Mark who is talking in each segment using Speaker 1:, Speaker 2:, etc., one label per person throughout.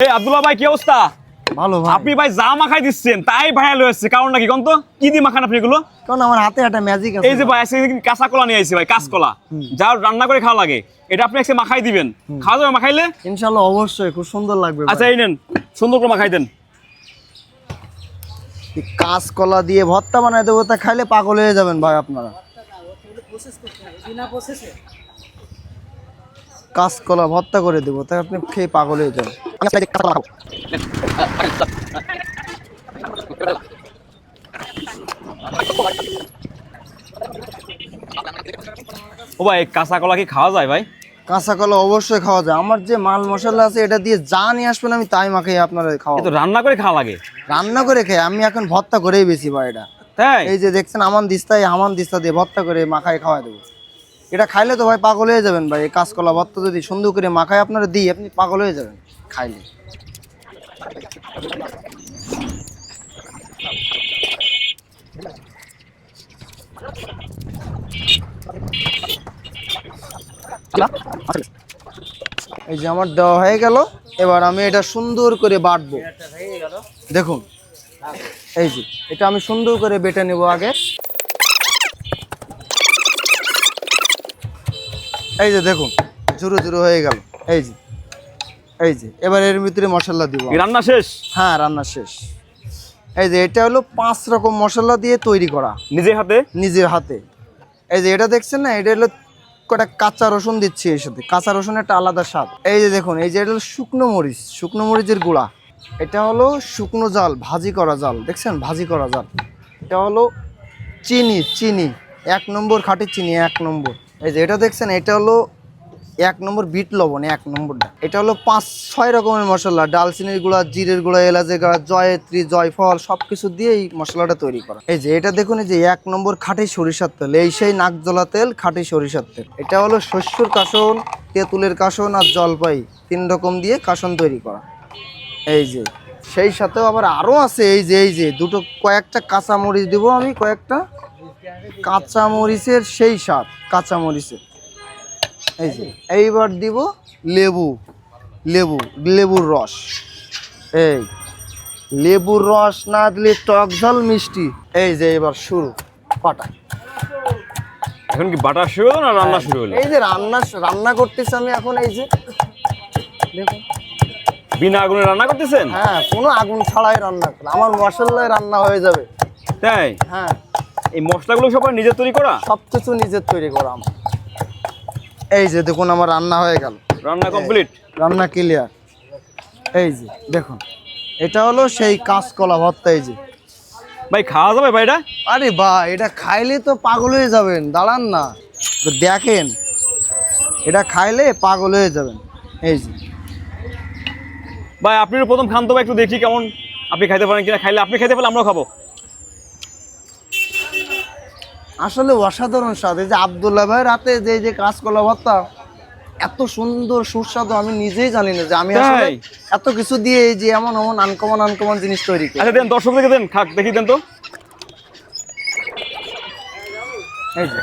Speaker 1: এই আব্দুল্লাহ ভাই কি অবস্থা?
Speaker 2: ভালো ভাই।
Speaker 1: আপনি ভাই যা মাখাই দিচ্ছেন তাই ভাইরাল হয়েছে কারণ নাকি কোন তো? কি দিয়ে মাখান আপনি এগুলো?
Speaker 2: কারণ আমার হাতে একটা ম্যাজিক আছে
Speaker 1: এই যে ভাই। আজকে কাঁচা কলা নিয়ে আইছি ভাই কাঁচকলা যা রান্না করে খাওয়া লাগে এটা আপনি আজকে মাখাই দিবেন। খাওয়া যাবে মাখাইলে?
Speaker 2: ইনশাল্লাহ অবশ্যই খুব সুন্দর লাগবে
Speaker 1: আচ্ছা এই নেন সুন্দর করে মাখাই দেন।
Speaker 2: কাঁচকলা দিয়ে ভর্তা বানাই দেবো তা খাইলে পাগল হয়ে যাবেন ভাই আপনারা। কাঁচকলা ভর্তা করে দেবো তাই আপনি খেয়ে পাগল হয়ে যাবেন।
Speaker 1: ও ভাই কাঁচা কলা কি খাওয়া যায় ভাই?
Speaker 2: কাঁচা কলা অবশ্যই খাওয়া যায়। আমার যে মাল মশলা আছে এটা দিয়ে যা নিয়ে আসবেন আমি তাই মাখিয়ে আপনারা খাওয়া
Speaker 1: তো রান্না করে খাওয়া লাগে?
Speaker 2: রান্না করে খেয়ে আমি এখন ভর্তা করেই বেশি ভাই এটা।
Speaker 1: তাই?
Speaker 2: এই যে দেখছেন আমান দিস্তায় আমান দিস্তা দিয়ে ভর্তা করে মাখায় খাওয়া দেবো। এটা খাইলে তো ভাই পাগল হয়ে যাবেন ভাই। এই কাঁচকলা ভর্তা যদি সুন্দর করে মাখায় আপনারা দিই আপনি পাগল হয়ে যাবেন খাইলে। এই যে আমার দেওয়া হয়ে গেল এবার আমি এটা সুন্দর করে বাটবো। দেখুন এই যে এটা আমি সুন্দর করে বেটে নেব আগে। এই যে দেখুন ঝুরো ঝুরো হয়ে গেল। এই যে এই যে এবার এর ভিতরে মশলা দিব
Speaker 1: রান্না শেষ?
Speaker 2: হ্যাঁ রান্না শেষ। এই যে এটা হলো পাঁচ রকম মশলা দিয়ে তৈরি করা।
Speaker 1: নিজের হাতে?
Speaker 2: নিজের হাতে। এই যে এটা দেখছেন না? এটা হলো কটা কাঁচা রসুন দিচ্ছি এর সাথে। কাঁচা রসুন একটা আলাদা স্বাদ। এই যে দেখুন এই যে এটা হলো শুকনো মরিচ। শুকনো মরিচের গুঁড়া। এটা হলো শুকনো জাল ভাজি করা জাল। দেখছেন? ভাজি করা জাল। এটা হলো চিনি চিনি। এক নম্বর খাঁটি চিনি এক নম্বর। এই যে এটা দেখছেন, এটা হলো এক নম্বর বিট লবণ, এক নম্বরটা। এটা হলো পাঁচ, ছয় রকমের মশলা, ডালচিনির গুঁড়া, জিরের গুঁড়া, এলাচের গুঁড়া, জয়ত্রী, জয়ফল সব কিছু দিয়ে এই মশলাটা তৈরি করা। এই যে এটা দেখুন, এই যে এক নম্বর খাঁটি সরিষার তেল, এই সেই নাকজলা তেল, খাঁটি সরিষার তেল। এটা হলো শস্যর কাসন, তেঁতুলের কাসন আর জলপাই, তিন রকম দিয়ে কাসন তৈরি করা। এই যে, সেই সাথেও আবার আরও আছে, এই যে এই যে, দুটো কয়েকটা কাঁচামরিচ দেবো আমি, কয়েকটা কাঁচা মরিচের সেই স্বাদ কাঁচামরিচের। এই যে এইবার দিব লেবু লেবু লেবুর রস। এই লেবুর রস না দিলে টক ঝাল মিষ্টি। এই যে এবার শুরু পাটা।
Speaker 1: এখন কি বাটা শুরু হলো না রান্না শুরু হলো?
Speaker 2: এই যে রান্না রান্না করতেছি আমি এখন এই যে দেখুন
Speaker 1: বিনা আগুনে রান্না করতেছেন?
Speaker 2: হ্যাঁ কোনো আগুন ছাড়াই রান্না করে আমার মশলায় রান্না হয়ে যাবে।
Speaker 1: তাই?
Speaker 2: হ্যাঁ।
Speaker 1: এই মশলাগুলো সব নিজে তৈরি করা?
Speaker 2: সব কিছু নিজের তৈরি করা। এই যে দেখুন আমার রান্না হয়ে গেল।
Speaker 1: রান্না কমপ্লিট
Speaker 2: রান্না ক্লিয়ার এই যে দেখুন। এটা হলো সেই কাঁচকলা ভর্তা এই যে।
Speaker 1: ভাই খাওয়া যাবে ভাই এটা?
Speaker 2: আরে বা এটা খাইলে তো পাগল হয়ে যাবেন। দাঁড়ান না। তো দেখেন এটা খাইলে পাগল হয়ে যাবেন। এই যে।
Speaker 1: ভাই আপনি প্রথম খান তো ভাই একটু দেখি কেমন আপনি খাইতে পারেন কিনা। খাইলে আপনি খাইতে পারলে আমরাও খাব।
Speaker 2: আসলে অসাধারণ স্বাদ। এই যে আবদুল্লাহ ভাই রাতে যে যে কাঁচকলা ভর্তা এত সুন্দর সুস্বাদু আমি নিজেই জানি না যে আমি আসলে এত কিছু দিয়ে এই যে এমন এমন আনকমন আনকমন জিনিস তৈরি করি।
Speaker 1: আচ্ছা দেন দর্শক দেখে দেন খাক দেখি দেন তো।
Speaker 2: এই যে।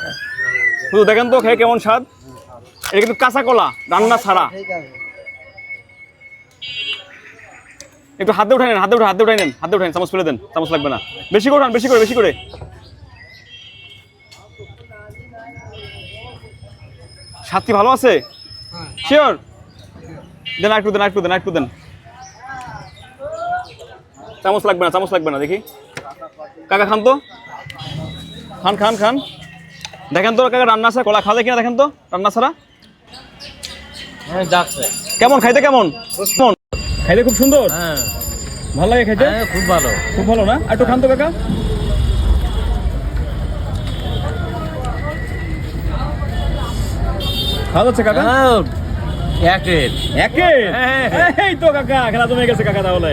Speaker 1: শুধু দেখেন তো খেয়ে কেমন স্বাদ। এটা কিন্তু কাঁচা কলা রান্না ছাড়া। একটু হাতে উঠাই নেন হাতে উঠে হাতে উঠাই নেন হাতে উঠাই নেন চামচ ফেলে দেন চামচ লাগবে না। বেশি করে বেশি করে বেশি করে। কি ভালো আছে? শিওর দেন আরেকটু দেন আরেকটু দেন আরেকটু দেন। চামচ লাগবে না চামচ লাগবে না দেখি। কাকা খান তো? খান খান খান। দেখেন তো কাকা রান্না ছাড়া কলা খাওয়া যায় কিনা দেখেন তো রান্না ছাড়া?
Speaker 3: হ্যাঁ
Speaker 1: কেমন খাইতে কেমন? কেমন খাইতে খুব সুন্দর?
Speaker 3: হ্যাঁ।
Speaker 1: ভালো লাগে খাইতে?
Speaker 3: হ্যাঁ খুব ভালো।
Speaker 1: খুব ভালো না? একটু খান তো কাকা। খাওয়া আছে কাকা?
Speaker 3: হ্যাঁ, একের।
Speaker 1: একে
Speaker 3: হ্যাঁ, হ্যাঁ।
Speaker 1: এই তো কাকা খেলা জমে গেছে কাকা তাহলে।